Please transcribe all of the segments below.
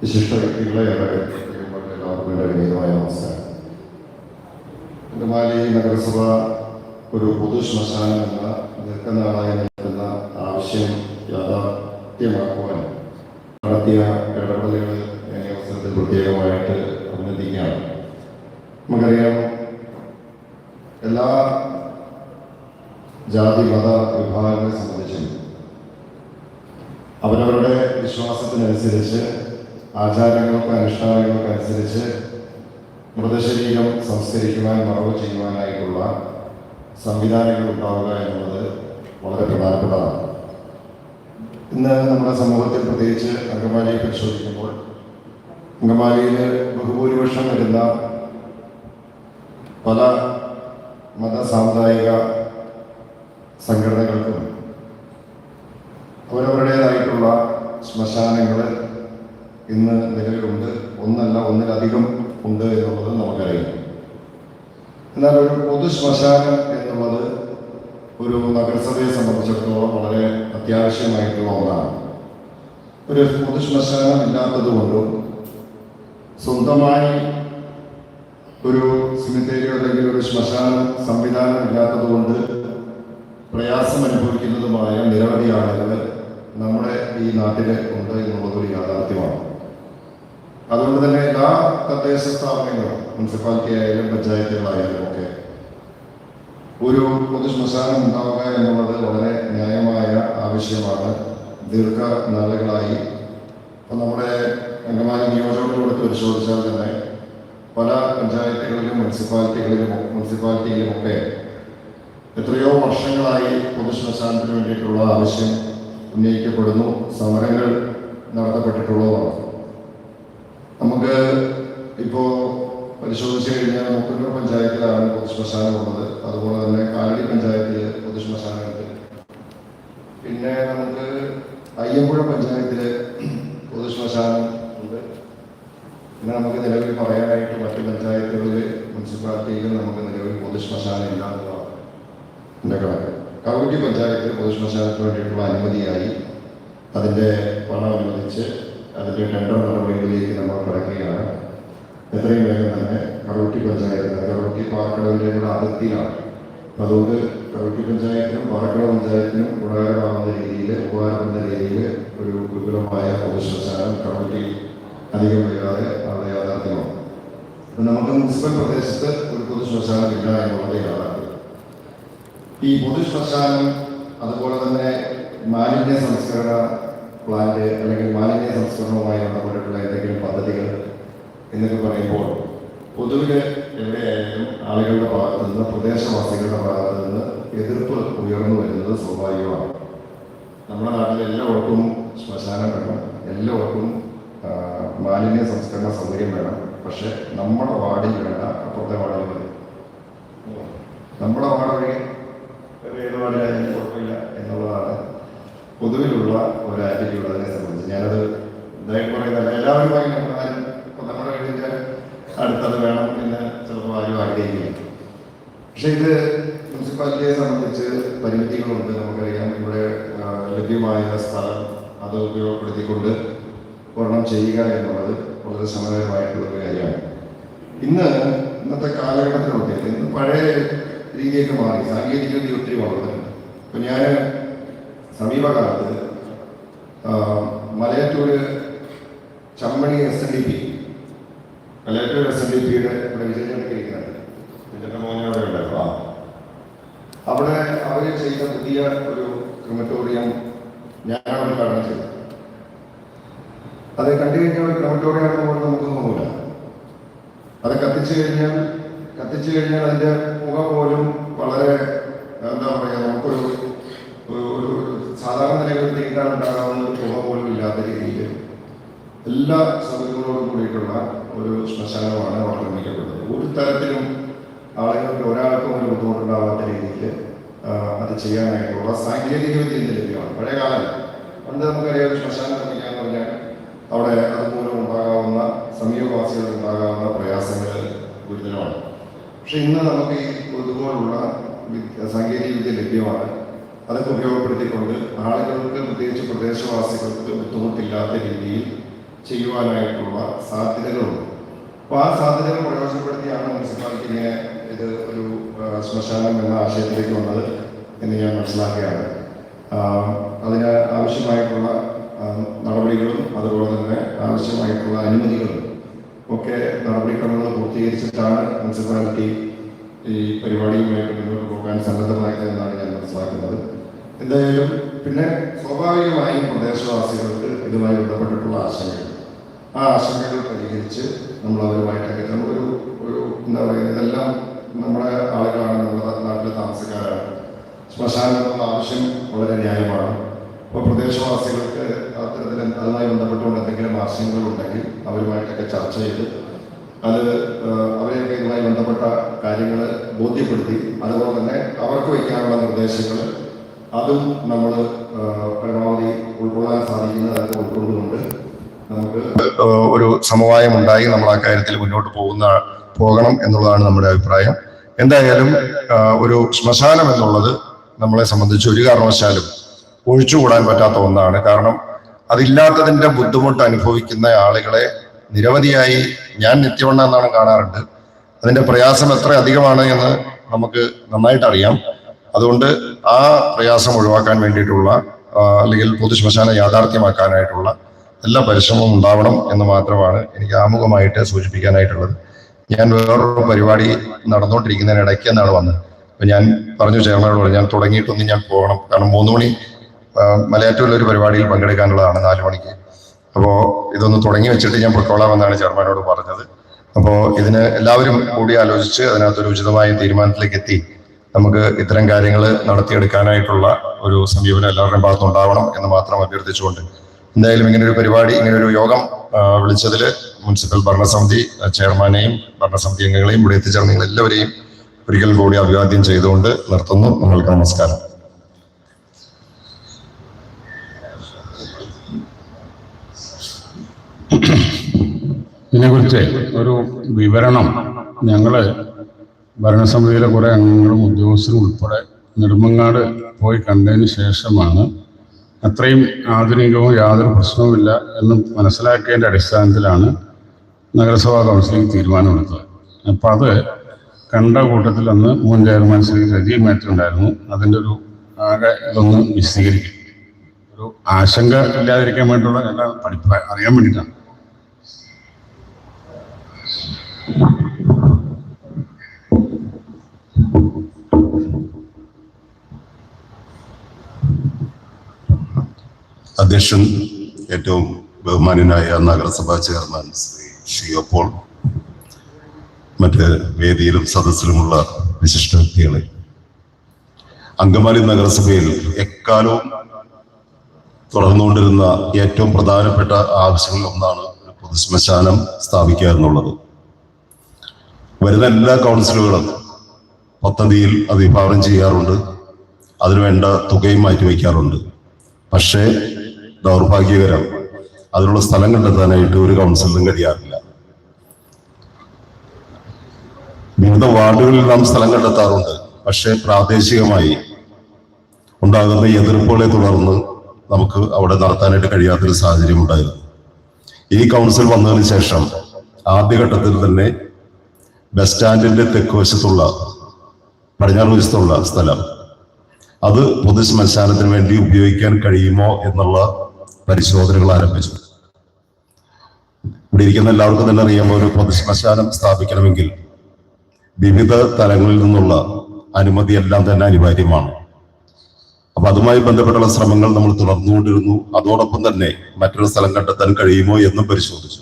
വിശിഷ്ട വ്യക്തികളെ ഏറെ എല്ലാവർക്കും വിനീതമായ നമസ്കാരം അങ്കമാലി നഗരസഭ ഒരു പൊതു ശ്മശാനം എന്ന ദീർഘനാളായി നിൽക്കുന്ന ആവശ്യം യാഥാർത്ഥ്യമാക്കുവാൻ നടത്തിയ ഇടപെടലുകൾ ഈ അവസരത്തിൽ പ്രത്യേകമായിട്ട് അഭിനന്ദിക്കുകയാണ്. നമുക്കറിയാം എല്ലാ ജാതി മത വിഭാഗങ്ങളെ സംബന്ധിച്ചും അവരവരുടെ വിശ്വാസത്തിനനുസരിച്ച് ആചാരങ്ങൾക്കും അനുഷ്ഠാനങ്ങൾക്കും അനുസരിച്ച് മൃതശരീരം സംസ്കരിക്കുവാൻ മറവ് ചെയ്യുവാനായിട്ടുള്ള സംവിധാനങ്ങൾ ഉണ്ടാവുക എന്നുള്ളത് വളരെ പ്രധാനപ്പെട്ടതാണ്. ഇന്ന് നമ്മുടെ സമൂഹത്തിൽ പ്രത്യേകിച്ച് അങ്കമാലിയെ പരിശോധിക്കുമ്പോൾ അങ്കമാലിയിൽ ബഹുഭൂരിപക്ഷം വരുന്ന പല മത സാമുദായിക സംഘടനകൾക്കും അവരവരുടേതായിട്ടുള്ള ശ്മശാനങ്ങൾ ഇന്ന് നിലവിലുണ്ട്. ഒന്നല്ല ഒന്നിലധികം ഉണ്ട് എന്നുള്ളത് നമുക്കറിയാം. എന്നാൽ ഒരു പൊതു ശ്മശാനം എന്നുള്ളത് ഒരു നഗരസഭയെ സംബന്ധിച്ചിടത്തോളം വളരെ അത്യാവശ്യമായിട്ടുള്ള ഒന്നാണ്. ഒരു പൊതു ശ്മശാനം ഇല്ലാത്തത് കൊണ്ടും സ്വന്തമായി ഒരു സിമിത്തേരിയോ അല്ലെങ്കിൽ ഒരു ശ്മശാന സംവിധാനം ഇല്ലാത്തത് കൊണ്ട് പ്രയാസം അനുഭവിക്കുന്നതുമായ നിരവധി ആളുകൾ നമ്മുടെ ഈ നാട്ടിൽ ഉണ്ട് എന്നുള്ളത് ഒരു യാഥാർത്ഥ്യമാണ്. അതുകൊണ്ട് തന്നെ എല്ലാ തദ്ദേശ സ്ഥാപനങ്ങളും മുനിസിപ്പാലിറ്റി ആയാലും പഞ്ചായത്തുകളായാലും ഒക്കെ ഒരു പൊതു ശ്മശാനം ഉണ്ടാവുക എന്നുള്ളത് വളരെ ന്യായമായ ആവശ്യമാണ്. ദീർഘ നാളുകളായി. ഇപ്പം നമ്മുടെ അങ്കമാലി നിയോജകങ്ങളോട് പരിശോധിച്ചാൽ തന്നെ പല പഞ്ചായത്തുകളിലും മുനിസിപ്പാലിറ്റികളിലും മുനിസിപ്പാലിറ്റിയിലുമൊക്കെ എത്രയോ വർഷങ്ങളായി പൊതുശ്മശാനത്തിന് വേണ്ടിയിട്ടുള്ള ആവശ്യം ഉന്നയിക്കപ്പെടുന്നു. സമരങ്ങൾ നടത്തപ്പെട്ടിട്ടുള്ളതാണ് നമുക്ക് ഇപ്പോൾ പരിശോധിച്ച് കഴിഞ്ഞാൽ മുക്കന്നൂർ പഞ്ചായത്തിലാണ് പൊതുശ്മശാനം ഉള്ളത്. അതുപോലെ തന്നെ കാലടി പഞ്ചായത്തിൽ പൊതുശ്മശാനമുണ്ട് പിന്നെ നമുക്ക് അയ്യമ്പുഴ പഞ്ചായത്തിൽ പൊതുശ്മശാനം ഉണ്ട്. പിന്നെ നമുക്ക് നിലവിൽ പറയാനായിട്ട് മറ്റു പഞ്ചായത്തുകളിൽ മുനിസിപ്പാലിറ്റിയിൽ നമുക്ക് നിലവിൽ പൊതുശ്മശാനം ഇല്ല എന്നുള്ളതാണ് എന്റെ കണക്ക്. പഞ്ചായത്തിൽ പഞ്ചായത്ത് പൊതുശ്മശാനത്തിന് വേണ്ടിയിട്ടുള്ള അനുമതിയായി അതിന്റെ പണം അനുവദിച്ച് അതിന്റെ ടെൻഡർ നടപടികളിലേക്ക് നമ്മൾ കടക്കുകയാണ്. എത്രയും വേഗം തന്നെ കറോട്ടി പഞ്ചായത്ത് കറോട്ടി പാർക്കടവിന്റെ കൂടെ അതിർത്തിയിലാണ്. അപ്പം അതുകൊണ്ട് കറോട്ടി പഞ്ചായത്തിനും പാറക്കട പഞ്ചായത്തിനും ഗുണകരമാകുന്ന രീതിയിൽ ഉപകാരപ്പെടുന്ന രീതിയിൽ ഒരു വിപുലമായ പൊതുശ്മശാനം കറോട്ടി അധികം വൈകാതെ അവിടെ യാഥാർത്ഥ്യമാണ്. അപ്പം നമുക്ക് മുനിസിപ്പൽ പ്രദേശത്ത് ഒരു പൊതുശ്മശാനം ഇല്ല എന്നുള്ളത് യാഥാർത്ഥ്യം. ഈ പൊതു ശ്മശാനം അതുപോലെ തന്നെ മാലിന്യ സംസ്കരണ പ്ലാന്റ് അല്ലെങ്കിൽ മാലിന്യ സംസ്കരണവുമായി ബന്ധപ്പെട്ടിട്ടുള്ള എന്തെങ്കിലും പദ്ധതികൾ എന്നൊക്കെ പറയുമ്പോൾ പൊതുവിൽ എവിടെയായാലും ആളുകളുടെ ഭാഗത്തു നിന്ന് പ്രദേശവാസികളുടെ ഭാഗത്തു നിന്ന് എതിർപ്പ് ഉയർന്നു വരുന്നത് സ്വാഭാവികമാണ്. നമ്മുടെ നാട്ടിൽ എല്ലാവർക്കും ശ്മശാനം വേണം എല്ലാവർക്കും മാലിന്യ സംസ്കരണ സൗകര്യം വേണം. പക്ഷെ നമ്മുടെ വാർഡിൽ വേണ്ട അപ്പുറത്തെ വാർഡിൽ മതി നമ്മുടെ വാർഡ് വഴി വാർഡിലായാലും കുഴപ്പമില്ല എന്നുള്ളതാണ് പൊതുവിലുള്ള ഒരു ആറ്റിറ്റ്യൂഡ് അതിനെ സംബന്ധിച്ച് ഞാനത് ഇതായിട്ട് പറയുന്നതല്ല. എല്ലാവരും ആരും ഇപ്പം നമ്മുടെ വീടിന്റെ അടുത്തത് വേണം എന്ന് ചിലപ്പോൾ ആരും ആഗ്രഹിക്കില്ല. പക്ഷേ ഇത് മുനിസിപ്പാലിറ്റിയെ സംബന്ധിച്ച് പരിമിതികളുണ്ട്. നമുക്കറിയാം ഇവിടെ ലഭ്യമായ സ്ഥലം അത് ഉപയോഗപ്പെടുത്തിക്കൊണ്ട് ഒരെണ്ണം ചെയ്യുക എന്നുള്ളത് വളരെ സമയമായിട്ടുള്ളൊരു കാര്യമാണ്. ഇന്ന് ഇന്നത്തെ കാലഘട്ടത്തിലൊക്കെ ഇന്ന് പഴയ രീതിയിലേക്ക് മാറി. സാങ്കേതിക വിദ്യ ഒത്തിരി വളർന്നിട്ടുണ്ട്. ഇപ്പം ഞാൻ സമീപകാലത്ത് ആ, Malayattoor Chammani S N D P Malayattoor S N D പിയുടെ ഇവിടെ വിജയിക്കുന്നുണ്ട് വിജയന്റെ അവിടെ ഉണ്ടായിരുന്നു. അവിടെ അവർ ചെയ്ത പുതിയ ഒരു ക്രിമറ്റോറിയം ഞാനാണ് ഉദ്ഘാടനം ചെയ്തത് അത് കണ്ടു കഴിഞ്ഞാൽ ഒരു ക്രിമറ്റോറിയം ആണെന്ന് നമുക്ക് തോന്നൂല. അത് കത്തിച്ചു കഴിഞ്ഞാൽ കത്തിച്ചു കഴിഞ്ഞാൽ അതിന്റെ മുഖം പോലും വളരെ എന്താ പറയുക നമുക്കൊരു ഒരു- ഒരു സാധാരണ നിലയിൽ ഉണ്ടാകാവുന്ന ഒരു പുക പോലും ഇല്ലാത്ത രീതിയിൽ എല്ലാ സൗകര്യങ്ങളോടും കൂടിയിട്ടുള്ള ഒരു ശ്മശാനമാണ് അവിടെ നിർമ്മിക്കപ്പെടുന്നത് ഒരു തരത്തിലും ആളുകൾക്ക് ഒരാൾക്കും ഒരു ബുദ്ധിമുട്ടുണ്ടാവാത്ത രീതിയിൽ അത് ചെയ്യാനായിട്ടുള്ള സാങ്കേതിക വിദ്യ ഇന്ന് ലഭ്യമാണ്. പഴയ കാലം പണ്ട് നമുക്കറിയാം ശ്മശാനം നിർമ്മിക്കാന്ന് പറഞ്ഞാൽ അവിടെ അതുമൂലം ഉണ്ടാകാവുന്ന സമീപവാസികൾ ഉണ്ടാകാവുന്ന പ്രയാസങ്ങൾ ഗുരുതരമാണ്. പക്ഷെ ഇന്ന് നമുക്ക് ഈ ഇതുപോലുള്ള സാങ്കേതിക വിദ്യ ലഭ്യമാണ്. അതൊക്കെ ഉപയോഗപ്പെടുത്തിക്കൊണ്ട് ആളുകൾക്ക് പ്രത്യേകിച്ച് പ്രദേശവാസികൾക്ക് ബുദ്ധിമുട്ടില്ലാത്ത രീതിയിൽ ചെയ്യുവാനായിട്ടുള്ള സാധ്യതകളുണ്ട്. അപ്പോൾ ആ സാധ്യതകൾ പ്രയോജനപ്പെടുത്തിയാണ് മുനിസിപ്പാലിറ്റിനെ ഇത് ഒരു ശ്മശാനം എന്ന ആശയത്തിലേക്ക് വന്നത് എന്ന് ഞാൻ മനസ്സിലാക്കുകയാണ്. അതിന് ആവശ്യമായിട്ടുള്ള നടപടികളും അതുപോലെ തന്നെ ആവശ്യമായിട്ടുള്ള അനുമതികളും ഒക്കെ നടപടിക്രമങ്ങൾ പൂർത്തീകരിച്ചിട്ടാണ് മുനിസിപ്പാലിറ്റി ഈ പരിപാടിയുമായിട്ട് മുന്നോട്ട് പോകാൻ സന്നദ്ധമായത് എന്നാണ് ഞാൻ മനസ്സിലാക്കുന്നത്. എന്തായാലും പിന്നെ സ്വാഭാവികമായും പ്രദേശവാസികൾക്ക് ഇതുമായി ബന്ധപ്പെട്ടിട്ടുള്ള ആശങ്കകൾ. ആ ആശങ്കകൾ പരിഹരിച്ച് നമ്മൾ അവരുമായിട്ടൊക്കെ നമ്മളൊരു ഒരു എന്താ പറയുക ഇതെല്ലാം നമ്മുടെ ആളുകളാണ് നമ്മുടെ നാട്ടിലെ താമസക്കാരാണ്. ശ്മശാനത്തിനുള്ള ആവശ്യം വളരെ ന്യായമാണ്. അപ്പോൾ പ്രദേശവാസികൾക്ക് അത്തരത്തിൽ അതുമായി ബന്ധപ്പെട്ടുകൊണ്ട് എന്തെങ്കിലും ആശയങ്ങളുണ്ടെങ്കിൽ അവരുമായിട്ടൊക്കെ ചർച്ച ചെയ്ത് അത് അവരെയൊക്കെ ഇതുമായി ബന്ധപ്പെട്ട കാര്യങ്ങൾ ബോധ്യപ്പെടുത്തി അതുപോലെ തന്നെ അവർക്ക് വയ്ക്കാനുള്ള നിർദ്ദേശങ്ങൾ അതും നമ്മൾ പരമാവധി ഉൾക്കൊള്ളാൻ സാധിക്കുന്ന തരത്തിൽ ഉൾക്കൊണ്ടുകൊണ്ട് നമുക്ക് ഒരു സമവായം ഉണ്ടായി നമ്മൾ ആ കാര്യത്തിൽ മുന്നോട്ട് പോകുന്ന പോകണം എന്നുള്ളതാണ് നമ്മുടെ അഭിപ്രായം. എന്തായാലും ഒരു ശ്മശാനം എന്നുള്ളത് നമ്മളെ സംബന്ധിച്ച് ഒരു കാരണവശാലും ഒഴിച്ചുകൂടാൻ പറ്റാത്ത ഒന്നാണ്. കാരണം അതില്ലാത്തതിന്റെ ബുദ്ധിമുട്ട് അനുഭവിക്കുന്ന ആളുകളെ നിരവധിയായി ഞാൻ നിത്യവണ്ണ എന്നാണ് കാണാറുണ്ട്. അതിന്റെ പ്രയാസം എത്ര അധികമാണ് എന്ന് നമുക്ക് നന്നായിട്ട് അറിയാം അതുകൊണ്ട് ആ പ്രയാസം ഒഴിവാക്കാൻ വേണ്ടിയിട്ടുള്ള അല്ലെങ്കിൽ പൊതുശ്മശാനം യാഥാർത്ഥ്യമാക്കാനായിട്ടുള്ള എല്ലാ പരിശ്രമവും ഉണ്ടാവണം എന്ന് മാത്രമാണ് എനിക്ക് ആമുഖമായിട്ട് സൂചിപ്പിക്കാനായിട്ടുള്ളത്. ഞാൻ വേറൊരു പരിപാടി നടന്നുകൊണ്ടിരിക്കുന്നതിന് ഇടയ്ക്ക് എന്നാണ് വന്നത്. അപ്പൊ ഞാൻ പറഞ്ഞു ചെയർമാനോട് പറഞ്ഞു, ഞാൻ തുടങ്ങിയിട്ടൊന്ന് ഞാൻ പോകണം. കാരണം മൂന്ന് മണി മലയാറ്റൂരിലെ ഒരു പരിപാടിയിൽ പങ്കെടുക്കാനുള്ളതാണ് നാല് മണിക്ക്. അപ്പോൾ ഇതൊന്ന് തുടങ്ങി വെച്ചിട്ട് ഞാൻ പൊയ്ക്കോളാമെന്നാണ് ചെയർമാനോട് പറഞ്ഞത്. അപ്പോൾ ഇതിന് എല്ലാവരും കൂടി ആലോചിച്ച് അതിനകത്തൊരു ഉചിതമായ തീരുമാനത്തിലേക്ക് എത്തി. നമുക്ക് ഇത്തരം കാര്യങ്ങൾ നടത്തിയെടുക്കാനായിട്ടുള്ള ഒരു സമീപനം എല്ലാവരുടെയും ഭാഗത്തു ഉണ്ടാവണം എന്ന് മാത്രം അഭ്യർത്ഥിച്ചുകൊണ്ട് എന്തായാലും ഇങ്ങനെ ഒരു പരിപാടി ഇങ്ങനെ ഒരു യോഗം വിളിച്ചതിൽ മുനിസിപ്പൽ ഭരണസമിതി ചെയർമാനെയും ഭരണസമിതി അംഗങ്ങളെയും ഇവിടെ എത്തിച്ചേർന്ന നിങ്ങൾ എല്ലാവരെയും ഒരിക്കൽ കൂടി അഭിവാദ്യം ചെയ്തുകൊണ്ട് നിർത്തുന്നു. നിങ്ങൾക്ക് നമസ്കാരം. ഇതിനെക്കുറിച്ച് ഒരു വിവരണം ഞങ്ങൾ ഭരണസമിതിയിലെ കുറെ അംഗങ്ങളും ഉദ്യോഗസ്ഥരും ഉൾപ്പെടെ നെടുമങ്ങാട് പോയി കണ്ടതിന് ശേഷമാണ് അത്രയും ആധുനികവും യാതൊരു പ്രശ്നവുമില്ല എന്ന് മനസ്സിലാക്കിയതിന്റെ അടിസ്ഥാനത്തിലാണ് നഗരസഭാ കൗൺസിലിംഗ് തീരുമാനമെടുത്തത്. അപ്പോൾ അത് കണ്ട കൂട്ടത്തിൽ അന്ന് മുൻ ചെയർമാൻ ശ്രീ രജി മാറ്റി ഉണ്ടായിരുന്നു. അതിന്റെ ഒരു ആകെ ഇതൊന്ന് വിശദീകരിക്കും. ഒരു ആശങ്ക ഇല്ലാതിരിക്കാൻ വേണ്ടിയുള്ള എല്ലാ പഠിപ്പ് അറിയാൻ വേണ്ടിയിട്ടാണ്. അധ്യക്ഷൻ ഏറ്റവും ബഹുമാനനായ നഗരസഭാ ചെയർമാൻ ശ്രീ ഷിയോ പോൾ മറ്റ് വേദിയിലും സദസ്സിലുമുള്ള വിശിഷ്ട വ്യക്തികളെ. അങ്കമാലി നഗരസഭയിൽ എക്കാലവും തുടർന്നുകൊണ്ടിരുന്ന ഏറ്റവും പ്രധാനപ്പെട്ട ആവശ്യങ്ങളിൽ ഒന്നാണ് പൊതുശ്മശാനം സ്ഥാപിക്കുക എന്നുള്ളത്. വരുന്ന എല്ലാ കൗൺസിലുകളും പദ്ധതിയിൽ അത് വിഭാവനം ചെയ്യാറുണ്ട്. അതിനുവേണ്ട തുകയും മാറ്റിവെക്കാറുണ്ട്. പക്ഷേ ദൗർഭാഗ്യകരം. അതിനുള്ള സ്ഥലം കണ്ടെത്താനായിട്ട് ഒരു കൗൺസിലിനും കഴിയാറില്ല. വിവിധ വാർഡുകളിൽ നാം സ്ഥലം കണ്ടെത്താറുണ്ട്. പക്ഷേ പ്രാദേശികമായി ഉണ്ടാകുന്ന എതിർപ്പുകളെ തുടർന്ന് നമുക്ക് അവിടെ നടത്താനായിട്ട് കഴിയാത്തൊരു സാഹചര്യം ഉണ്ടായിരുന്നു. ഈ കൗൺസിൽ വന്നതിന് ശേഷം ആദ്യഘട്ടത്തിൽ തന്നെ ബസ് സ്റ്റാൻഡിന്റെ തെക്ക് വശത്തുള്ള പടിഞ്ഞാറ് വശത്തുള്ള സ്ഥലം. അത് പൊതു ശ്മശാനത്തിന് വേണ്ടി ഉപയോഗിക്കാൻ കഴിയുമോ എന്നുള്ള പരിശോധനകൾ ആരംഭിച്ചു. ഇവിടെ ഇരിക്കുന്ന എല്ലാവർക്കും തന്നെ അറിയാം ഒരു പൊതു ശ്മശാനം സ്ഥാപിക്കണമെങ്കിൽ വിവിധ തലങ്ങളിൽ നിന്നുള്ള അനുമതി എല്ലാം തന്നെ അനിവാര്യമാണ്. അപ്പൊ അതുമായി ബന്ധപ്പെട്ടുള്ള ശ്രമങ്ങൾ നമ്മൾ തുടർന്നുകൊണ്ടിരുന്നു. അതോടൊപ്പം തന്നെ മറ്റൊരു സ്ഥലം കണ്ടെത്താൻ കഴിയുമോ എന്നും പരിശോധിച്ചു.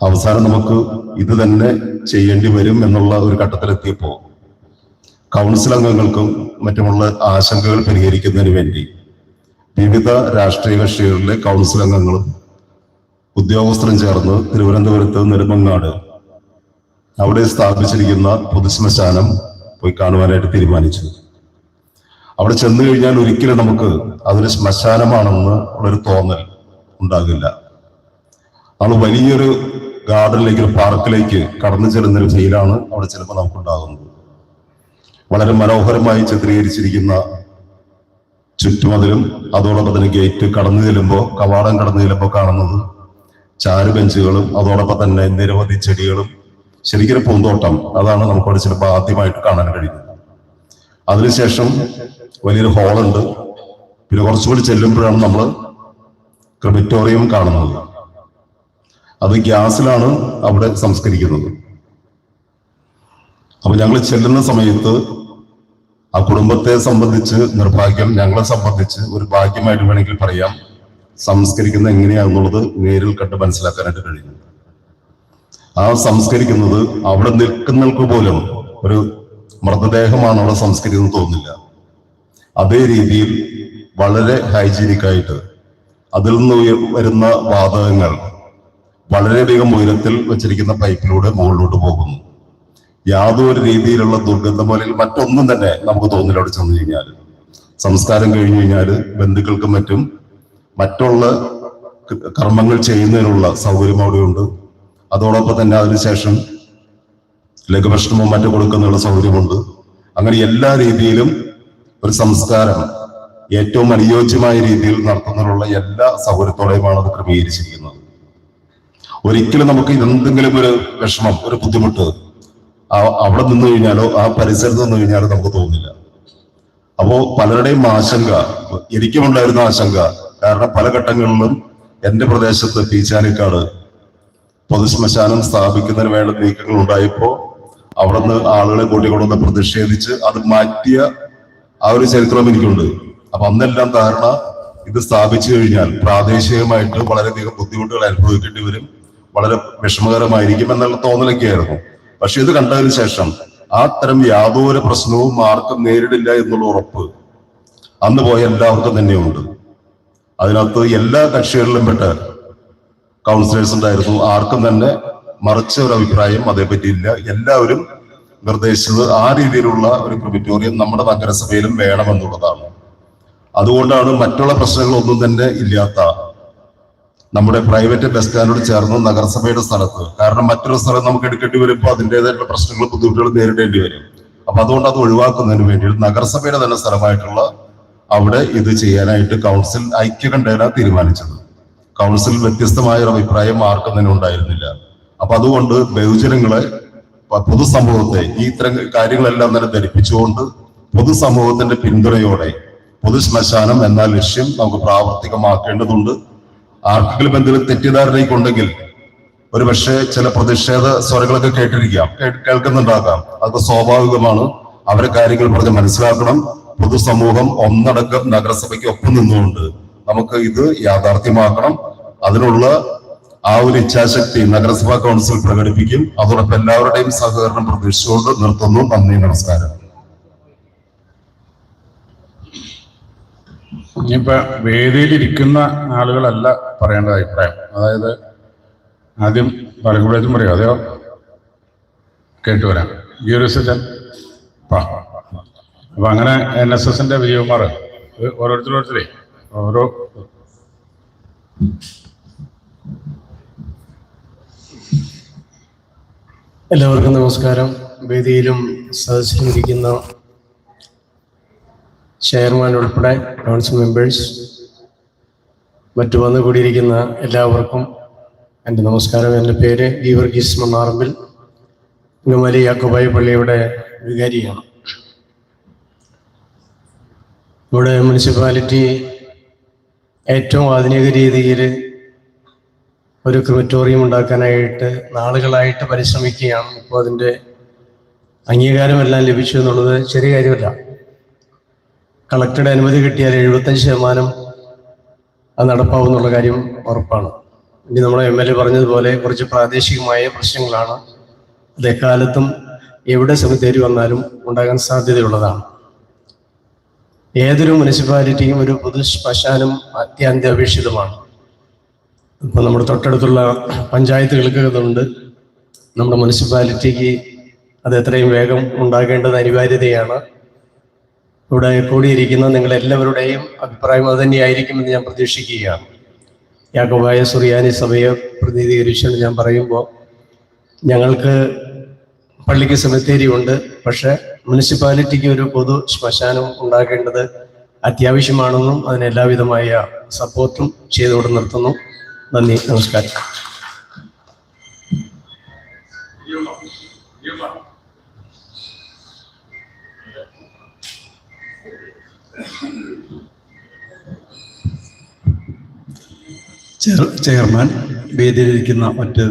അവസാനം നമുക്ക് ഇത് തന്നെ ചെയ്യേണ്ടി വരും എന്നുള്ള ഒരു ഘട്ടത്തിലെത്തിയപ്പോ കൗൺസിൽ അംഗങ്ങൾക്കും മറ്റുമുള്ള ആശങ്കകൾ പരിഹരിക്കുന്നതിന് വേണ്ടി വിവിധ രാഷ്ട്രീയ കക്ഷികളിലെ കൗൺസിൽ അംഗങ്ങളും ഉദ്യോഗസ്ഥരും ചേർന്ന് തിരുവനന്തപുരത്ത് നെടുമങ്ങാട് അവിടെ സ്ഥാപിച്ചിരിക്കുന്ന പൊതുശ്മശാനം പോയി കാണുവാനായിട്ട് തീരുമാനിച്ചു. അവിടെ ചെന്നു കഴിഞ്ഞാൽ ഒരിക്കലും നമുക്ക് അതൊരു ശ്മശാനമാണെന്ന് ഉള്ളൊരു തോന്നൽ ഉണ്ടാകില്ല. നമ്മൾ വലിയൊരു ഗാർഡനിലേക്ക് ഒരു പാർക്കിലേക്ക് കടന്നു ചെല്ലുന്നൊരു ഫീലാണ് അവിടെ ചിലപ്പോൾ നമുക്കുണ്ടാകുന്നത്. വളരെ മനോഹരമായി ചിത്രീകരിച്ചിരിക്കുന്ന ചുറ്റുമതിലും അതോടൊപ്പം തന്നെ ഗേറ്റ് കടന്നു ചെല്ലുമ്പോൾ കവാടം കടന്നു ചെല്ലുമ്പോൾ കാണുന്നത് ചാരുബെഞ്ചുകളും അതോടൊപ്പം തന്നെ നിരവധി ചെടികളും. ശരിക്കും പൂന്തോട്ടം. അതാണ് നമുക്കവിടെ ചിലപ്പോൾ ആദ്യമായിട്ട് കാണാൻ കഴിയുന്നത്. അതിനുശേഷം വലിയൊരു ഹോളുണ്ട്. പിന്നെ കുറച്ചുകൂടി ചെല്ലുമ്പോഴാണ് നമ്മൾ ക്രിമിറ്റോറിയം കാണുന്നത്. അത് ഗ്യാസിലാണ് അവിടെ സംസ്കരിക്കുന്നത്. അപ്പൊ ഞങ്ങൾ ചെല്ലുന്ന സമയത്ത് ആ കുടുംബത്തെ സംബന്ധിച്ച് നിർഭാഗ്യം ഞങ്ങളെ സംബന്ധിച്ച് ഒരു ഭാഗ്യമായിട്ട് വേണമെങ്കിൽ പറയാം. സംസ്കരിക്കുന്ന എങ്ങനെയാണെന്നുള്ളത് നേരിൽ കണ്ട് മനസ്സിലാക്കാനായിട്ട് കഴിഞ്ഞു ആ സംസ്കരിക്കുന്നത് അവിടെ നിൽക്കുന്നവർക്ക് പോലും ഒരു മൃതദേഹമാണ് അവിടെ സംസ്കരിക്കുന്നത് തോന്നില്ല അതേ രീതിയിൽ വളരെ ഹൈജീനിക് ആയിട്ട് അതിൽ നിന്ന് വരുന്ന വാതകങ്ങൾ വളരെയധികം ഉയരത്തിൽ വെച്ചിരിക്കുന്ന പൈപ്പിലൂടെ മുകളിലോട്ട് പോകുന്നു. യാതൊരു രീതിയിലുള്ള ദുർഗന്ധമോ അല്ലെങ്കിൽ മറ്റൊന്നും തന്നെ നമുക്ക് തോന്നില്ല അവിടെ ചെന്ന് കഴിഞ്ഞാൽ. സംസ്കാരം കഴിഞ്ഞു കഴിഞ്ഞാൽ ബന്ധുക്കൾക്കും മറ്റും മറ്റുള്ള കർമ്മങ്ങൾ ചെയ്യുന്നതിനുള്ള സൗകര്യം അവിടെയുണ്ട് അതോടൊപ്പം തന്നെ അതിനുശേഷം ലഘുഭക്ഷണമോ മറ്റു കൊടുക്കുന്നതിനുള്ള സൗകര്യമുണ്ട് അങ്ങനെ എല്ലാ രീതിയിലും ഒരു സംസ്കാരം ഏറ്റവും അനുയോജ്യമായ രീതിയിൽ നടത്തുന്നതിനുള്ള എല്ലാ സൗകര്യത്തോടെയുമാണ് അത് ക്രമീകരിച്ചിരിക്കുന്നത്. ഒരിക്കലും നമുക്ക് എന്തെങ്കിലും ഒരു വിഷമം ഒരു ബുദ്ധിമുട്ട് അവിടെ നിന്ന് കഴിഞ്ഞാലോ ആ പരിസരത്ത് നിന്ന് കഴിഞ്ഞാലോ നമുക്ക് തോന്നില്ല. അപ്പോ പലരുടെയും ആശങ്ക എനിക്കും ഉണ്ടായിരുന്ന ആശങ്ക കാരണം പല ഘട്ടങ്ങളിലും എന്റെ പ്രദേശത്ത് പീച്ചാനിക്കാട് പൊതുശ്മശാനം സ്ഥാപിക്കുന്നതിന് വേണ്ട നീക്കങ്ങൾ ഉണ്ടായപ്പോ അവിടുന്ന് ആളുകളെ കൂട്ടിക്കൊണ്ടുവന്ന് പ്രതിഷേധിച്ച് അത് മാറ്റിയ ആ ഒരു ചരിത്രം എനിക്കുണ്ട്. അപ്പൊ അന്നെല്ലാം ധാരണ ഇത് സ്ഥാപിച്ചു കഴിഞ്ഞാൽ പ്രാദേശികമായിട്ട് വളരെയധികം ബുദ്ധിമുട്ടുകൾ അനുഭവിക്കേണ്ടി വരും വളരെ വിഷമകരമായിരിക്കും എന്നുള്ള തോന്നലൊക്കെ ആയിരുന്നു പക്ഷെ ഇത് കണ്ടതിന് ശേഷം ആ തരം യാതൊരു പ്രശ്നവും ആർക്കും നേരിടില്ല എന്നുള്ള ഉറപ്പ് അന്ന് പോയ എല്ലാവർക്കും തന്നെയുണ്ട്. അതിനകത്ത് എല്ലാ കക്ഷികളിലും പെട്ട കൗൺസിലേഴ്സ് ഉണ്ടായിരുന്നു. ആർക്കും തന്നെ മറിച്ച ഒരു അഭിപ്രായം അതേപറ്റി ഇല്ല എല്ലാവരും നിർദ്ദേശിച്ചത് ആ രീതിയിലുള്ള ഒരു ക്രിമിറ്റോറിയം നമ്മുടെ നഗരസഭയിലും വേണമെന്നുള്ളതാണ്. അതുകൊണ്ടാണ് മറ്റുള്ള പ്രശ്നങ്ങളൊന്നും തന്നെ ഇല്ലാത്ത നമ്മുടെ പ്രൈവറ്റ് ബസ് സ്റ്റാൻഡോട് ചേർന്ന് നഗരസഭയുടെ സ്ഥലത്ത്. കാരണം മറ്റൊരു സ്ഥലം നമുക്ക് എടുക്കേണ്ടി വരുമ്പോൾ അതിന്റെതായിട്ടുള്ള പ്രശ്നങ്ങൾ ബുദ്ധിമുട്ടുകൾ നേരിടേണ്ടി വരും. അപ്പൊ അതുകൊണ്ട് അത് ഒഴിവാക്കുന്നതിന് വേണ്ടി നഗരസഭയുടെ തന്നെ സ്ഥലമായിട്ടുള്ള അവിടെ ഇത് ചെയ്യാനായിട്ട് കൗൺസിൽ ഐക്യകണ്ഠേന തീരുമാനിച്ചത്. കൗൺസിൽ വ്യത്യസ്തമായ ഒരു അഭിപ്രായം ആർക്കും തന്നെ ഉണ്ടായിരുന്നില്ല. അപ്പൊ അതുകൊണ്ട് ബഹുജനങ്ങളെ പൊതുസമൂഹത്തെ ഈ ഇത്തരം കാര്യങ്ങളെല്ലാം തന്നെ ധരിപ്പിച്ചുകൊണ്ട് പൊതുസമൂഹത്തിന്റെ പിന്തുണയോടെ പൊതു ശ്മശാനം എന്ന ലക്ഷ്യം നമുക്ക് പ്രാവർത്തികമാക്കേണ്ടതുണ്ട്. ആർക്കെങ്കിലും എന്തെങ്കിലും തെറ്റിദ്ധാരണയൊക്കെ ഉണ്ടെങ്കിൽ ഒരു പക്ഷേ ചില പ്രതിഷേധ സ്വരങ്ങളൊക്കെ കേട്ടിരിക്കാം കേൾക്കുന്നുണ്ടാകാം. അത് സ്വാഭാവികമാണ്. അവരെ കാര്യങ്ങൾ പറഞ്ഞ് മനസ്സിലാക്കണം. പൊതുസമൂഹം ഒന്നടക്കം നഗരസഭയ്ക്ക് ഒപ്പം നിന്നുകൊണ്ട് നമുക്ക് ഇത് യാഥാർത്ഥ്യമാക്കണം. അതിനുള്ള ആ ഒരു ഇച്ഛാശക്തി നഗരസഭാ കൗൺസിൽ പ്രകടിപ്പിക്കും. അതോടൊപ്പം എല്ലാവരുടെയും സഹകരണം പ്രതീക്ഷിച്ചുകൊണ്ട് നിർത്തുന്നു. നന്ദി നമസ്കാരം. ഇനിയിപ്പോ വേദിയിലിരിക്കുന്ന ആളുകളല്ല പറയേണ്ട അഭിപ്രായം. അതായത് ആദ്യം പറയുമ്പോഴേക്കും പറയോ അതെയോ? കേട്ടു വരാം. അപ്പൊ അങ്ങനെ എൻ എസ് എസിന്റെ വിജയകുമാർ ഓരോരുത്തരോരുത്തരെ ഓരോ എല്ലാവർക്കും നമസ്കാരം. വേദിയിലും സദസ്സിലും ഇരിക്കുന്ന ചെയർമാൻ ഉൾപ്പെടെ കൗൺസിൽ മെമ്പേഴ്സ് മറ്റു വന്നു കൂടിയിരിക്കുന്ന എല്ലാവർക്കും എന്റെ നമസ്കാരം. എന്റെ പേര് ഈ വർഗീസ് മണ്ണാറമ്പിൽ ഇങ്ങമലി യാക്കോബായി പള്ളിയുടെ വികാരിയാണ്. ഇവിടെ മുനിസിപ്പാലിറ്റി ഏറ്റവും ആധുനിക രീതിയിൽ ഒരു ക്രിമറ്റോറിയം ഉണ്ടാക്കാനായിട്ട് നാളുകളായിട്ട് പരിശ്രമിക്കുകയാണ്. ഇപ്പോൾ അതിന്റെ അംഗീകാരമെല്ലാം ലഭിച്ചു എന്നുള്ളത് ചെറിയ കാര്യമല്ല. കളക്ടറുടെ അനുമതി കിട്ടിയാൽ എഴുപത്തഞ്ച് ശതമാനം അത് നടപ്പാവുന്നുള്ള കാര്യം ഉറപ്പാണ്. ഇനി നമ്മുടെ എം എൽ എ പറഞ്ഞതുപോലെ കുറച്ച് പ്രാദേശികമായ പ്രശ്നങ്ങളാണ്. അത് എക്കാലത്തും എവിടെ സമിതി വന്നാലും ഉണ്ടാകാൻ സാധ്യതയുള്ളതാണ്. ഏതൊരു മുനിസിപ്പാലിറ്റിയും ഒരു പൊതു ശ്മശാനം അത്യന്താപേക്ഷിതമാണ്. ഇപ്പോൾ നമ്മുടെ തൊട്ടടുത്തുള്ള പഞ്ചായത്തുകൾക്ക് ഇതുണ്ട് നമ്മുടെ മുനിസിപ്പാലിറ്റിക്ക് അത് എത്രയും വേഗം ഉണ്ടാകേണ്ടത് അനിവാര്യതയാണ്. ഇവിടെ കൂടിയിരിക്കുന്ന നിങ്ങളെല്ലാവരുടെയും അഭിപ്രായം അത് തന്നെയായിരിക്കുമെന്ന് ഞാൻ പ്രതീക്ഷിക്കുകയാണ്. യാക്കോബായ സുറിയാനി സഭയെ പ്രതിനിധീകരിച്ചുകൊണ്ട് ഞാൻ പറയുമ്പോൾ ഞങ്ങൾക്ക് പള്ളിക്ക് സെമിത്തേരി ഉണ്ട് പക്ഷേ മുനിസിപ്പാലിറ്റിക്ക് ഒരു പൊതു ശ്മശാനം ഉണ്ടാക്കേണ്ടത് അത്യാവശ്യമാണെന്നും അതിന് എല്ലാവിധമായ സപ്പോർട്ടും ചെയ്തുകൊണ്ട് നിർത്തുന്നു. നന്ദി നമസ്കാരം. ചെയർമാൻ വേദിയിലിരിക്കുന്ന മറ്റ്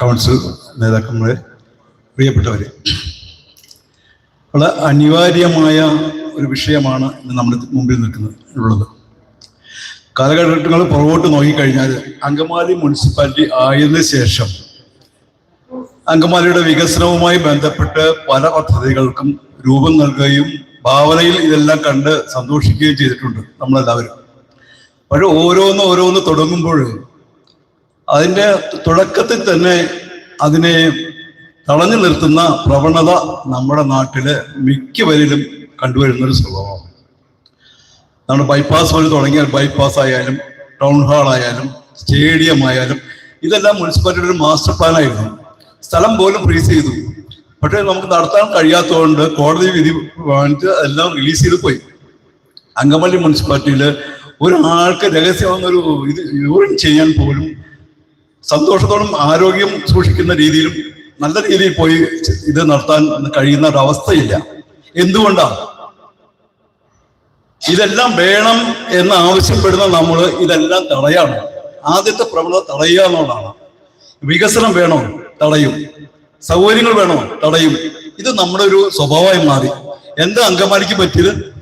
കൗൺസിൽ നേതാക്കന്മാരെ പ്രിയപ്പെട്ടവരെ. വളരെ അനിവാര്യമായ ഒരു വിഷയമാണ് ഇന്ന് നമ്മുടെ മുമ്പിൽ നിൽക്കുന്നത്. ഉള്ളത് കാലഘട്ടങ്ങൾ പുറകോട്ട് നോക്കിക്കഴിഞ്ഞാൽ അങ്കമാലി മുനിസിപ്പാലിറ്റി ആയതിനു ശേഷം അങ്കമാലിയുടെ വികസനവുമായി ബന്ധപ്പെട്ട് പല പദ്ധതികൾക്കും രൂപം നൽകുകയും ഭാവനയിൽ ഇതെല്ലാം കണ്ട് സന്തോഷിക്കുകയും ചെയ്തിട്ടുണ്ട് നമ്മളെല്ലാവരും. പക്ഷെ ഓരോന്ന് ഓരോന്ന് തുടങ്ങുമ്പോൾ അതിന്റെ തുടക്കത്തിൽ തന്നെ അതിനെ തളഞ്ഞു നിർത്തുന്ന പ്രവണത നമ്മുടെ നാട്ടിൽ മിക്കവരിലും കണ്ടുവരുന്ന ഒരു സ്വഭാവമാണ്. നമ്മുടെ ബൈപ്പാസ് വഴി തുടങ്ങിയാൽ ബൈപ്പാസ് ആയാലും ടൗൺ ഹാൾ ആയാലും സ്റ്റേഡിയം ആയാലും ഇതെല്ലാം മുനിസിപ്പാലിറ്റിയുടെ ഒരു മാസ്റ്റർ പ്ലാൻ ആയിരുന്നു. സ്ഥലം പോലും ഫ്രീസ് ചെയ്തു. പക്ഷേ നമുക്ക് നടത്താൻ കഴിയാത്തതുകൊണ്ട് കോടതി വിധി വാങ്ങിച്ച് എല്ലാം റിലീസ് ചെയ്ത് പോയി. അങ്കമാലി മുനിസിപ്പാലിറ്റിയിൽ ഒരാൾക്ക് രഹസ്യമാകുന്ന ഒരു ഇത് യൂറിൻ ചെയ്യാൻ പോലും സന്തോഷത്തോടും ആരോഗ്യം സൂക്ഷിക്കുന്ന രീതിയിലും നല്ല രീതിയിൽ പോയി ഇത് നടത്താൻ കഴിയുന്ന ഒരവസ്ഥയില്ല. എന്തുകൊണ്ടാണ് ഇതെല്ലാം വേണം എന്ന് ആവശ്യപ്പെടുന്ന നമ്മൾ ഇതെല്ലാം തടയാണ്. ആദ്യത്തെ പ്രവണത തടയുക എന്നുള്ളതാണ്. വികസനം വേണോ? തടയും. സൗകര്യങ്ങൾ വേണോ? തടയും. ഇത് നമ്മുടെ ഒരു സ്വഭാവമായി മാറി. എന്താ അങ്കമാലിക്ക് പറ്റിയത്?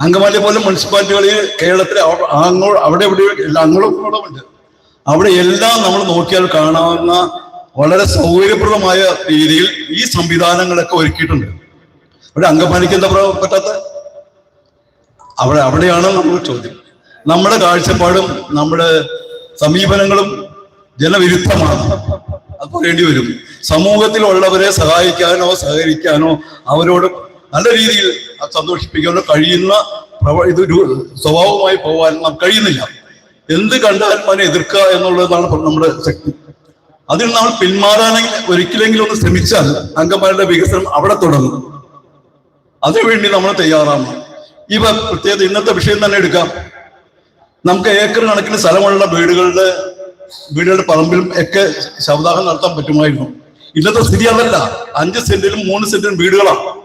അങ്കമാലി പോലെ മുനിസിപ്പാലിറ്റികളിൽ കേരളത്തിലെ അങ്ങോ- അവിടെ ഇവിടെ എല്ലാ അവിടെ എല്ലാം നമ്മൾ നോക്കിയാൽ കാണാവുന്ന വളരെ സൗകര്യപ്രദമായ രീതിയിൽ ഈ സംവിധാനങ്ങളൊക്കെ ഒരുക്കിയിട്ടുണ്ട്. ഇവിടെ അങ്കമാലിക്ക് എന്താ പറ്റാത്ത? അവിടെ അവിടെയാണ് നമ്മൾ ചോദ്യം. നമ്മുടെ കാഴ്ചപ്പാടും നമ്മുടെ സമീപനങ്ങളും ജനവിരുദ്ധമാണ്. അത് പറയേണ്ടി വരും. സമൂഹത്തിലുള്ളവരെ സഹായിക്കാനോ സഹകരിക്കാനോ അവരോട് നല്ല രീതിയിൽ സന്തോഷിപ്പിക്കാനോ കഴിയുന്ന ഇത് സ്വഭാവമായി പോകാൻ നമുക്ക് കഴിയുന്നില്ല. എന്ത് കണ്ടാൽ അതിനെ എതിർക്കുക എന്നുള്ളതാണ് നമ്മുടെ ശക്തി. അതിൽ നമ്മൾ പിന്മാറാനെങ്കിൽ ഒരിക്കലെങ്കിലും ഒന്ന് ശ്രമിച്ചാൽ അംഗന്മാരുടെ വികസനം അവിടെ തുടങ്ങും. അതിനുവേണ്ടി നമ്മൾ തയ്യാറാണ്. ഇവ പ്രത്യേകത ഇന്നത്തെ വിഷയം തന്നെ എടുക്കാം. നമുക്ക് ഏക്കർ കണക്കിന് സ്ഥലമുള്ള വീടുകളുടെ വീടുകളുടെ പറമ്പിലും ഒക്കെ ശവദാഹം നടത്താൻ പറ്റുമായിരുന്നു. ഇന്നത്തെ സ്ഥിതി അതല്ല. അഞ്ച് സെന്റിലും മൂന്ന് സെന്റിലും വീടുകളാണ്.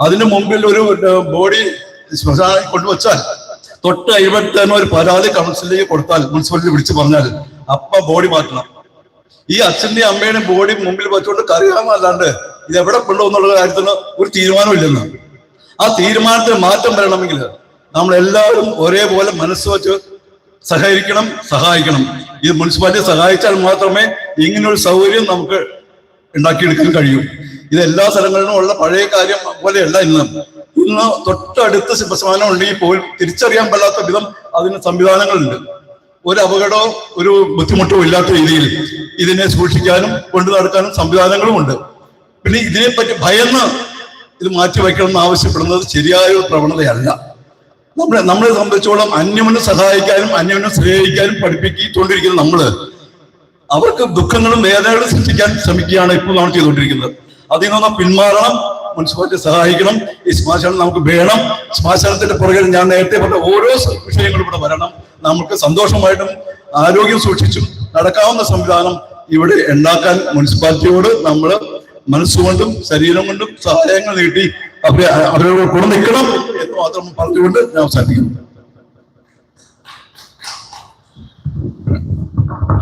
അതിന് മുമ്പിൽ ഒരു ബോഡി ശ്മശാനം കൊണ്ടുവച്ചാൽ തൊട്ട് തന്നെ ഒരു പരാതി കൗൺസിലിലേക്ക് കൊടുത്താൽ മുനിസിപ്പാലിറ്റി വിളിച്ചു പറഞ്ഞാൽ അപ്പ ബോഡി മാറ്റണം. ഈ അച്ഛന്റെയും അമ്മയുടെയും ബോഡി മുമ്പിൽ വെച്ചുകൊണ്ട് കറിയാമല്ലാണ്ട് ഇത് എവിടെ കൊണ്ടുപോകുന്നുള്ള കാര്യത്തിന് ഒരു തീരുമാനമില്ലെന്ന്. ആ തീരുമാനത്തിന് മാറ്റം വരണമെങ്കിൽ നമ്മൾ എല്ലാവരും ഒരേപോലെ മനസ്സ് വെച്ച് സഹകരിക്കണം സഹായിക്കണം. ഇത് മുനിസിപ്പാലിറ്റി സഹായിച്ചാൽ മാത്രമേ ഇങ്ങനൊരു സൗകര്യം നമുക്ക് ഉണ്ടാക്കിയെടുക്കാൻ കഴിയൂ. ഇത് എല്ലാ സ്ഥലങ്ങളിലും ഉള്ള പഴയ കാര്യം പോലെയല്ല ഇന്ന്. ഇന്ന് തൊട്ടടുത്ത് ശ്മശാനം ഉണ്ടെങ്കിൽ പോലും തിരിച്ചറിയാൻ പറ്റാത്ത വിധം അതിന് സംവിധാനങ്ങളുണ്ട്. ഒരു അപകടമോ ഒരു ബുദ്ധിമുട്ടോ ഇല്ലാത്ത രീതിയിൽ ഇതിനെ സൂക്ഷിക്കാനും കൊണ്ടു നടക്കാനും സംവിധാനങ്ങളും ഉണ്ട്. പിന്നെ ഇതിനെപ്പറ്റി ഭയന്ന് ഇത് മാറ്റി വയ്ക്കണം എന്ന് ആവശ്യപ്പെടുന്നത് ശരിയായ ഒരു പ്രവണതയല്ല. നമ്മളെ നമ്മളെ സംബന്ധിച്ചോളം അന്യമനെ സഹായിക്കാനും അന്യമനെ സ്നേഹിക്കാനും പഠിപ്പിക്കൊണ്ടിരിക്കുന്ന നമ്മൾ അവർക്ക് ദുഃഖങ്ങളും വേദനകളും സൃഷ്ടിക്കാൻ ശ്രമിക്കുകയാണ് ഇപ്പോൾ നമ്മൾ ചെയ്തുകൊണ്ടിരിക്കുന്നത്. അതിൽ നിന്ന് പിന്മാറണം മുനിസിപ്പാലിറ്റി സഹായിക്കണം ഈ ശ്മശാനം നമുക്ക് വേണം ശ്മശാനത്തിന്റെ പുറകിൽ ഞാൻ നേരത്തെ പറഞ്ഞ ഓരോ വിഷയങ്ങളും ഇവിടെ വരണം. നമുക്ക് സന്തോഷമായിട്ടും ആരോഗ്യം സൂക്ഷിച്ചും നടക്കാവുന്ന സംവിധാനം ഇവിടെ ഉണ്ടാക്കാൻ മുനിസിപ്പാലിറ്റിയോട് നമ്മൾ മനസ്സുകൊണ്ടും ശരീരം കൊണ്ടും സഹായങ്ങൾ നീട്ടി അവരെ അവരോട് കൂടെ നിൽക്കണം എന്ന് മാത്രം പറഞ്ഞുകൊണ്ട് ഞാൻ അവസാനിക്കുന്നു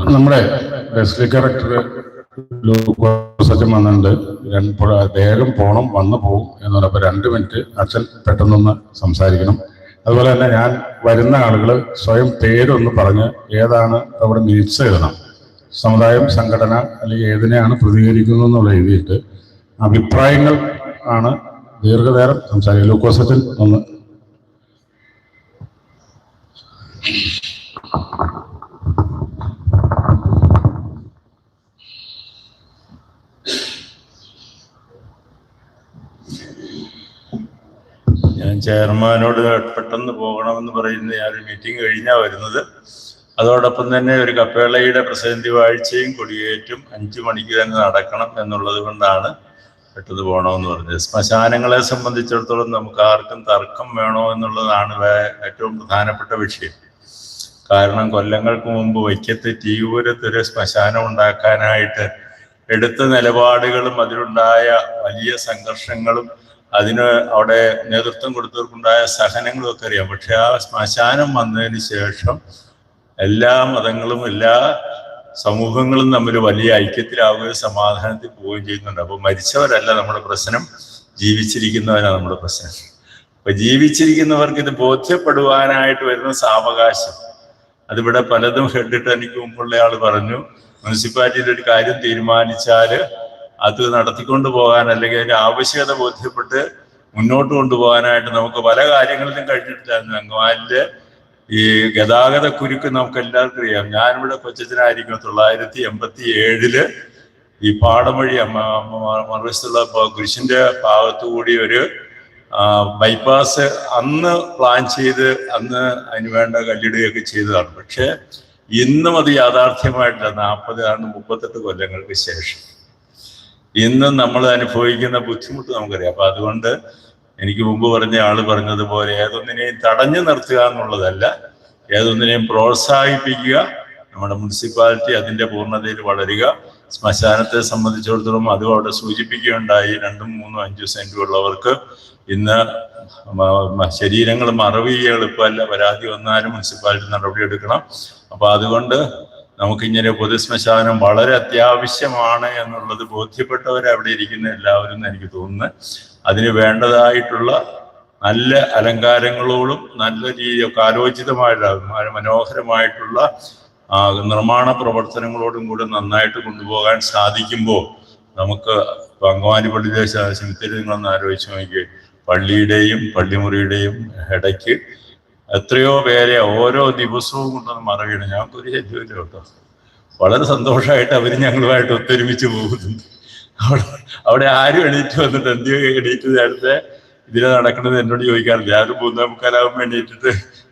നമ്മുടെ ഡെസ്റ്റി ഡയറക്ടർ സത്യം വന്നിട്ടുണ്ട്. വേഗം പോണം വന്നു പോകും എന്ന് പറഞ്ഞപ്പോൾ രണ്ട് മിനിറ്റ് അച്ഛൻ പെട്ടെന്നൊന്ന് സംസാരിക്കണം. അതുപോലെ തന്നെ ഞാൻ വരുന്ന ആളുകൾ സ്വയം പേരൊന്ന് പറഞ്ഞ് ഏതാണ് അവിടെ മിനിറ്റ്സ് എഴുതണം. സമുദായം സംഘടന അല്ലെങ്കിൽ ഏതിനെയാണ് പ്രതികരിക്കുന്നത് എന്നുള്ള എഴുതിയിട്ട് അഭിപ്രായങ്ങൾ ആണ് ദീർഘനേരം സംസാരിക്കുക. ലൂക്കോസച്ചൻ ഒന്ന്. ചെയർമാനോട് പെട്ടെന്ന് പോകണമെന്ന് പറയുന്ന ഞാൻ ഒരു മീറ്റിംഗ് കഴിഞ്ഞാ വരുന്നത്. അതോടൊപ്പം തന്നെ ഒരു കപ്പേളയുടെ പ്രസിഡന്റ് വാഴ്ചയും കൊടിയേറ്റും അഞ്ചു മണിക്ക് തന്നെ നടക്കണം എന്നുള്ളത് കൊണ്ടാണ് പെട്ടെന്ന് പോകണമെന്ന് പറഞ്ഞത്. ശ്മശാനങ്ങളെ സംബന്ധിച്ചിടത്തോളം നമുക്ക് ആർക്കും തർക്കം വേണോ എന്നുള്ളതാണ് ഏറ്റവും പ്രധാനപ്പെട്ട വിഷയം. കാരണം കൊല്ലങ്ങൾക്ക് മുമ്പ് വൈക്കത്ത് തീപുരത്തൊരു ശ്മശാനം ഉണ്ടാക്കാനായിട്ട് എടുത്ത നിലപാടുകളും അതിലുണ്ടായ വലിയ സംഘർഷങ്ങളും അതിന് അവിടെ നേതൃത്വം കൊടുത്തവർക്കുണ്ടായ സഹനങ്ങളും ഒക്കെ അറിയാം. പക്ഷെ ആ ശ്മശാനം വന്നതിന് ശേഷം എല്ലാ മതങ്ങളും എല്ലാ സമൂഹങ്ങളും തമ്മിൽ വലിയ ഐക്യത്തിലാവുകയും സമാധാനത്തിൽ പോവുകയും ചെയ്യുന്നുണ്ട്. അപ്പോൾ മരിച്ചവരല്ല നമ്മുടെ പ്രശ്നം ജീവിച്ചിരിക്കുന്നവരാണ് നമ്മുടെ പ്രശ്നം. അപ്പൊ ജീവിച്ചിരിക്കുന്നവർക്ക് ഇത് ബോധ്യപ്പെടുവാനായിട്ട് വരുന്ന സാവകാശം. അതിവിടെ പലതും ഹെഡിട്ട് എനിക്ക് മുമ്പുള്ള ആൾ പറഞ്ഞു മുനിസിപ്പാലിറ്റിയിൽ ഒരു കാര്യം തീരുമാനിച്ചാൽ അത് നടത്തിക്കൊണ്ടു പോകാൻ അല്ലെങ്കിൽ അതിന്റെ ആവശ്യകത ബോധ്യപ്പെട്ട് മുന്നോട്ട് കൊണ്ടുപോകാനായിട്ട് നമുക്ക് പല കാര്യങ്ങളിലും കഴിഞ്ഞിട്ടില്ലായിരുന്നു. അങ്കമാലിൽ ഈ ഗതാഗത കുരുക്ക് നമുക്ക് എല്ലാവർക്കും അറിയാം. ഞാനിവിടെ കൊച്ചത്തിനായിരിക്കും തൊള്ളായിരത്തി എൺപത്തി ഏഴിൽ ഈ പാടം വഴി മറുവശത്തുള്ള കുരിശിന്റെ ഭാഗത്തു കൂടി ഒരു ബൈപ്പാസ് അന്ന് പ്ലാൻ ചെയ്ത് അന്ന് അതിന് വേണ്ട കല്ലിടുകയൊക്കെ ചെയ്തതാണ്. പക്ഷെ ഇന്നും അത് യാഥാർത്ഥ്യമായിട്ടില്ല. നാൽപ്പത് ആണ്ട് മുപ്പത്തെട്ട് കൊല്ലങ്ങൾക്ക് ശേഷം. ഇന്നും നമ്മൾ അനുഭവിക്കുന്ന ബുദ്ധിമുട്ട് നമുക്കറിയാം. അപ്പൊ അതുകൊണ്ട് എനിക്ക് മുമ്പ് പറഞ്ഞ ആൾ പറഞ്ഞതുപോലെ ഏതൊന്നിനെയും തടഞ്ഞു നിർത്തുക എന്നുള്ളതല്ല. ഏതൊന്നിനെയും പ്രോത്സാഹിപ്പിക്കുക നമ്മുടെ മുനിസിപ്പാലിറ്റി അതിന്റെ പൂർണതയിൽ വളരുക. ശ്മശാനത്തെ സംബന്ധിച്ചിടത്തോളം അതും അവിടെ സൂചിപ്പിക്കുകയുണ്ടായി. രണ്ടും മൂന്നും അഞ്ചും സെന്റും ഉള്ളവർക്ക് ഇന്ന് ശരീരങ്ങൾ മറവ് എളുപ്പമല്ല. പരാതി വന്നാലും മുനിസിപ്പാലിറ്റി നടപടിയെടുക്കണം അപ്പൊ അതുകൊണ്ട് നമുക്കിങ്ങനെ പൊതുശ്മശാനം വളരെ അത്യാവശ്യമാണ് എന്നുള്ളത് ബോധ്യപ്പെട്ടവർ അവിടെ ഇരിക്കുന്ന എല്ലാവരും എനിക്ക് തോന്നുന്നു. അതിന് വേണ്ടതായിട്ടുള്ള നല്ല അലങ്കാരങ്ങളോടും നല്ല രീതി കാലോചിതമായിട്ടുള്ള മനോഹരമായിട്ടുള്ള നിർമ്മാണ പ്രവർത്തനങ്ങളോടും കൂടെ നന്നായിട്ട് കൊണ്ടുപോകാൻ സാധിക്കുമ്പോൾ നമുക്ക് അങ്കമാലി പള്ളി ദേശ നിങ്ങൾ നിങ്ങളൊന്ന് ആലോചിച്ച് നോക്കി പള്ളിയുടെയും പള്ളിമുറിയുടെയും ഇടയ്ക്ക് എത്രയോ പേരെ ഓരോ ദിവസവും കൊണ്ടൊന്ന് മറവിയാണ് ഞങ്ങൾക്കൊരു ശല്യമില്ല കേട്ടോ. വളരെ സന്തോഷമായിട്ട് അവർ ഞങ്ങളുമായിട്ട് ഒത്തൊരുമിച്ച് പോകുന്നുണ്ട് അവിടെ അവിടെ ആരും എണീറ്റ് വന്നിട്ട് എന്ത് എണീറ്റ് നേരത്തെ ഇതിനെ നടക്കുന്നത് എന്നോട് ചോദിക്കാറില്ല. ആരും മൂന്നാം മുക്കാലാകുമ്പോൾ എണീറ്റിട്ട്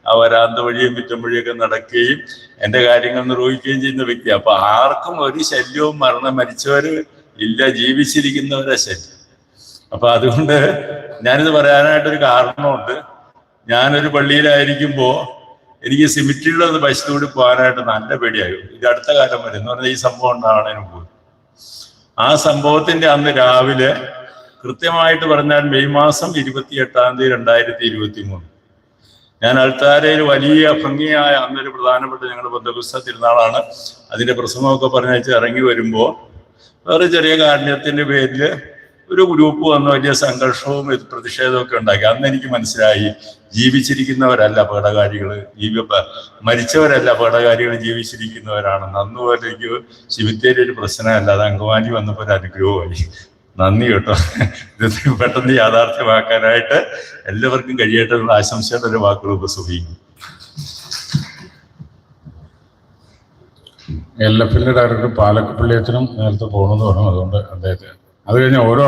ആ വരാന്ത വഴിയും മുറ്റം വഴിയൊക്കെ നടക്കുകയും എന്റെ കാര്യങ്ങൾ നിർവഹിക്കുകയും ചെയ്യുന്ന വ്യക്തി. അപ്പൊ ആർക്കും ഒരു ശല്യവും മരണം മരിച്ചവര് ഇല്ല ജീവിച്ചിരിക്കുന്നവരെ ശല്യം. അപ്പൊ അതുകൊണ്ട് ഞാനിത് പറയാനായിട്ടൊരു കാരണമുണ്ട്. ഞാനൊരു പള്ളിയിലായിരിക്കുമ്പോ എനിക്ക് സിമിറ്റിലുള്ള വശത്തുകൂടി പോകാനായിട്ട് നല്ല പേടിയായി. ഇത് അടുത്ത കാലം വരെ. എന്ന് പറഞ്ഞാൽ ഈ സംഭവം ഉണ്ടാവണതിന് പോയി ആ സംഭവത്തിന്റെ അന്ന് രാവിലെ കൃത്യമായിട്ട് പറഞ്ഞാൽ മെയ് മാസം ഇരുപത്തി എട്ടാം തീയതി രണ്ടായിരത്തി ഇരുപത്തി മൂന്ന് ഞാൻ അൾത്താരയിൽ വലിയ ഭംഗിയായ അന്നൊരു പ്രധാനപ്പെട്ട ഞങ്ങളുടെ ബന്ധപുസ്ത തിരുനാളാണ്. അതിന്റെ പ്രസംഗമൊക്കെ പറഞ്ഞയച്ച് ഇറങ്ങി വരുമ്പോൾ വേറെ ചെറിയ കാഠിന്യത്തിന്റെ പേരിൽ ഒരു ഗ്രൂപ്പ് വന്ന് വലിയ സംഘർഷവും പ്രതിഷേധവും ഒക്കെ ഉണ്ടാക്കി. അന്ന് എനിക്ക് മനസ്സിലായി ജീവിച്ചിരിക്കുന്നവരല്ല അപകടകാരികൾ ജീവി മരിച്ചവരല്ല അപകടകാരികൾ ജീവിച്ചിരിക്കുന്നവരാണ് അന്നുപോലെ എനിക്ക് ശിവിത്തേരി ഒരു പ്രശ്നമല്ല. അത് അങ്കമാലി വന്നപ്പോൾ ഒരു അനുഗ്രഹമായി. നന്ദി കേട്ടോ. ഇത് പെട്ടെന്ന് യാഥാർത്ഥ്യമാക്കാനായിട്ട് എല്ലാവർക്കും കഴിയട്ടെ ആശംസയുടെ ഒരു വാക്കുകൾ ഉപസുഖിക്കും എൽ എഫിന്റെ ഡയറക്ടർ പാലക്കപ്പള്ളിയത്തിനും നേരത്തെ പോകണമെന്ന് പറഞ്ഞു അതുകൊണ്ട് അദ്ദേഹത്തെ അത് കഴിഞ്ഞ് ഓരോ